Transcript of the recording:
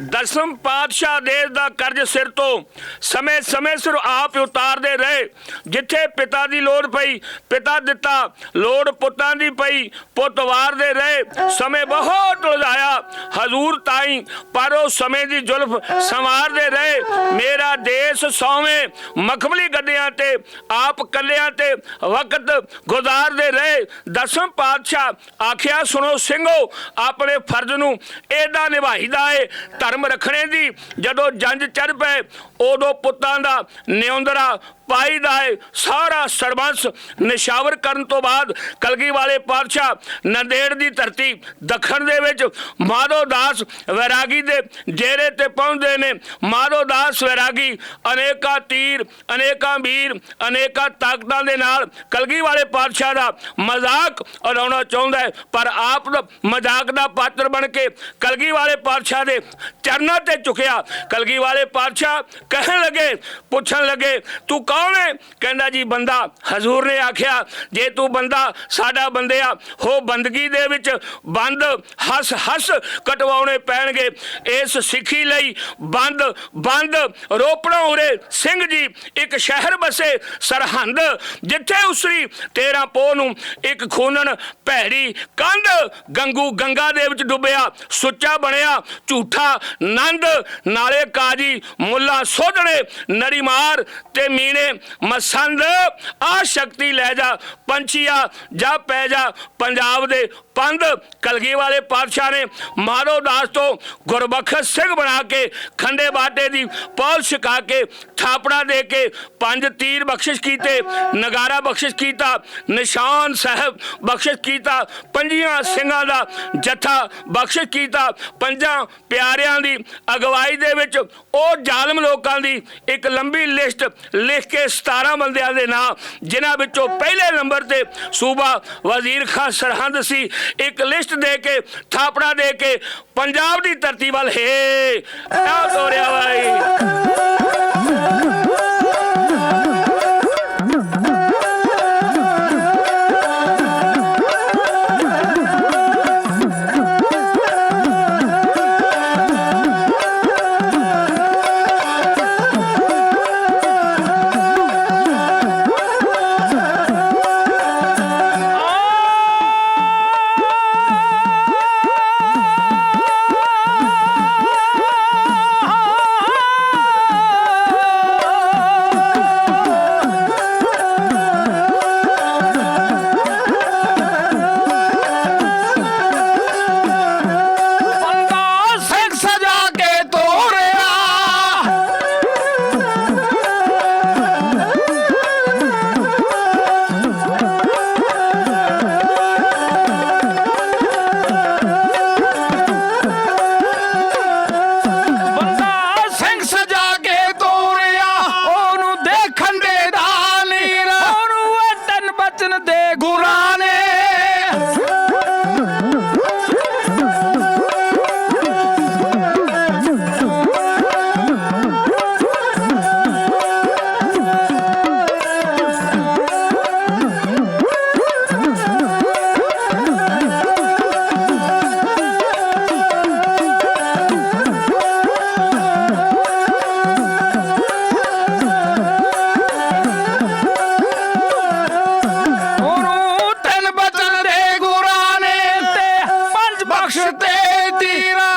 ਦਸਮ ਪਾਤਸ਼ਾਹ ਦੇਸ਼ ਦਾ ਕਰਜ਼ ਸਿਰ ਤੋਂ ਸਮੇਂ ਸਮੇਂ ਸਿਰ ਆਪ ਉਤਾਰਦੇ ਰਹੇ। ਜਿੱਥੇ ਪਿਤਾ ਦੀ ਲੋੜ ਪਈ, ਪਿਤਾ ਦਿੱਤਾ। ਲੋੜ ਪੁੱਤਾਂ ਦੀ ਪਈ, ਪੁੱਤ ਵਾਰਦੇ ਰਹੇ। ਸਮੇਂ ਬਹੁਤ ਲੁਝਾਇਆ ਹਜ਼ੂਰ ਤਾਈ, ਪਰ ਉਹ ਸਮੇਂ ਦੀ ਜ਼ੁਲਫ ਸੰਵਾਰਦੇ ਰਹੇ। ਮੇਰਾ ਦੇਸ਼ ਸੌਵੇਂ ਮਖਮਲੀ ਗੱਡਿਆਂ ਤੇ, ਆਪ ਕੱਲਿਆਂ ਤੇ ਵਕਤ ਗੁਜ਼ਾਰਦੇ ਰਹੇ। ਦਸਮ ਪਾਤਸ਼ਾਹ ਆਖਿਆ, ਸੁਣੋ ਸਿੰਘੋ, ਆਪਣੇ ਫਰਜ਼ ਨੂੰ ਏਦਾਂ ਨਿਭਾਈਦਾ ਏ। ਧਰਮ ਰੱਖਣੇ ਦੀ ਜਦੋਂ ਜੰਜ ਚੜ ਪਏ ਉਦੋਂ ਪੁੱਤਾਂ ਦਾ ਨਿਉਂਦਰਾ ਪਾਈ ਦਾ ਸਾਰਾ ਸਰਬੰਸ ਨਿਸ਼ਾਵਰ ਕਰਨ ਤੋਂ ਬਾਅਦ ਕਲਗੀ ਵਾਲੇ ਪਾਤਸ਼ਾਹ ਨੰਦੇੜ ਦੀ ਧਰਤੀ ਦੱਖਣ ਦੇ ਵਿੱਚ ਮਾਧੋ ਦਾਸ ਵੈਰਾਗੀ ਦੇ ਡੇਰੇ ਤੇ ਪਹੁੰਚਦੇ ਨੇ। ਮਾਧੋ ਦਾਸ ਵੈਰਾਗੀ ਅਨੇਕਾਂ ਤੀਰ, ਅਨੇਕਾਂ ਵੀਰ, ਅਨੇਕਾਂ ਤਾਕਤਾਂ ਦੇ ਨਾਲ ਕਲਗੀ ਵਾਲੇ ਪਾਤਸ਼ਾਹ ਦਾ ਮਜ਼ਾਕ ਉਡਾਉਣਾ ਚਾਹੁੰਦਾ ਹੈ। ਪਰ ਆਪ ਮਜ਼ਾਕ ਦਾ ਪਾਤਰ ਬਣ ਕੇ ਕਲਗੀ ਵਾਲੇ ਪਾਤਸ਼ਾਹ ਦੇ ਚਰਨਾਂ ਤੇ ਝੁਕਿਆ। ਕਲਗੀ ਵਾਲੇ ਪਾਤਸ਼ਾਹ ਕਹਿਣ ਲੱਗੇ, ਪੁੱਛਣ ਲੱਗੇ, ਤੂੰ ਕੌਣ ਹੈ? ਕਹਿੰਦਾ ਜੀ, ਬੰਦਾ ਹਜ਼ੂਰ ਨੇ ਆਖਿਆ, ਜੇ ਤੂੰ ਬੰਦਾ ਸਾਡਾ ਬੰਦਿਆ ਹੋ ਬੰਦਗੀ ਦੇ ਵਿੱਚ ਬੰਦ ਹੱਸ ਹੱਸ ਕਟਵਾਉਣੇ ਪੈਣਗੇ। ਇਸ ਸਿੱਖੀ ਲਈ ਬੰਦ ਬੰਦ, ਰੋਪੜਾ ਉਰੇ ਸਿੰਘ ਜੀ, ਇੱਕ ਸ਼ਹਿਰ ਬਸੇ ਸਰਹੰਦ, ਜਿੱਥੇ ਉਸਰੀ 13 ਪੋਹ ਨੂੰ ਇੱਕ ਖੂਨਣ ਭੈੜੀ ਕੰਧ ਗੰਗੂ ਗੰਗਾ ਦੇ ਵਿੱਚ ਡੁੱਬਿਆ, ਸੁੱਚਾ ਬਣਿਆ, ਝੂਠਾ ਨੰਦ, ਨਾਲੇ ਕਾਜੀ ਮੁੱਲਾ ਸੋਧਣੇ ਨਰੀਮਾਰ ਤੇ ਮੀਣੇ ਮਸੰਦ ਆ ਸ਼ਕਤੀ ਲੈ ਜਾ, ਪੰਛੀਆ, ਜਾ ਪੈ ਜਾ, ਪੰਜਾਬ ਦੇ ਪੰਧ ਕਲਗੀ ਵਾਲੇ ਪਾਤਸ਼ਾਹ ਨੇ ਮਾਰੋ ਦਾਸ ਤੋਂ ਗੁਰਬਖਸ਼ ਸਿੰਘ ਬਣਾ ਕੇ, ਖੰਡੇ ਬਾਟੇ ਦੀ ਪੌਲ ਛਕਾ ਕੇ, ਥਾਪੜਾ ਦੇ ਕੇ ਪੰਜ ਤੀਰ ਬਖਸ਼ਿਸ਼ ਕੀਤੇ, ਨਗਾਰਾ ਬਖਸ਼ਿਸ਼ ਕੀਤਾ, ਨਿਸ਼ਾਨ ਸਾਹਿਬ ਬਖਸ਼ਿਸ਼ ਕੀਤਾ, ਪੰਜੀਆਂ ਸਿੰਘਾਂ ਦਾ ਜੱਥਾ ਬਖਸ਼ਿਸ਼ ਕੀਤਾ, ਪੰਜਾਂ ਪਿਆਰਿਆਂ ਦੀ ਅਗਵਾਈ ਦੇ ਵਿੱਚ, ਉਹ ਜ਼ਾਲਮ ਲੋਕਾਂ ਦੀ ਇੱਕ ਲੰਬੀ ਲਿਸਟ ਲਿਖ ਕੇ 17 ਬੰਦਿਆਂ ਦੇ ਨਾਂ, ਜਿਨ੍ਹਾਂ ਵਿੱਚੋਂ ਪਹਿਲੇ ਨੰਬਰ ਤੇ ਸੂਬਾ ਵਜ਼ੀਰ ਖਾਂ ਸਰਹੰਦ ਸੀ। ਇੱਕ ਲਿਸਟ ਦੇ ਕੇ, ਥਾਪੜਾ ਦੇ ਕੇ, ਪੰਜਾਬ ਦੀ ਧਰਤੀ ਵੱਲ ਹੇ। ਆ ਤੋਰਿਆ ਬਾਈ। ತೀರಾ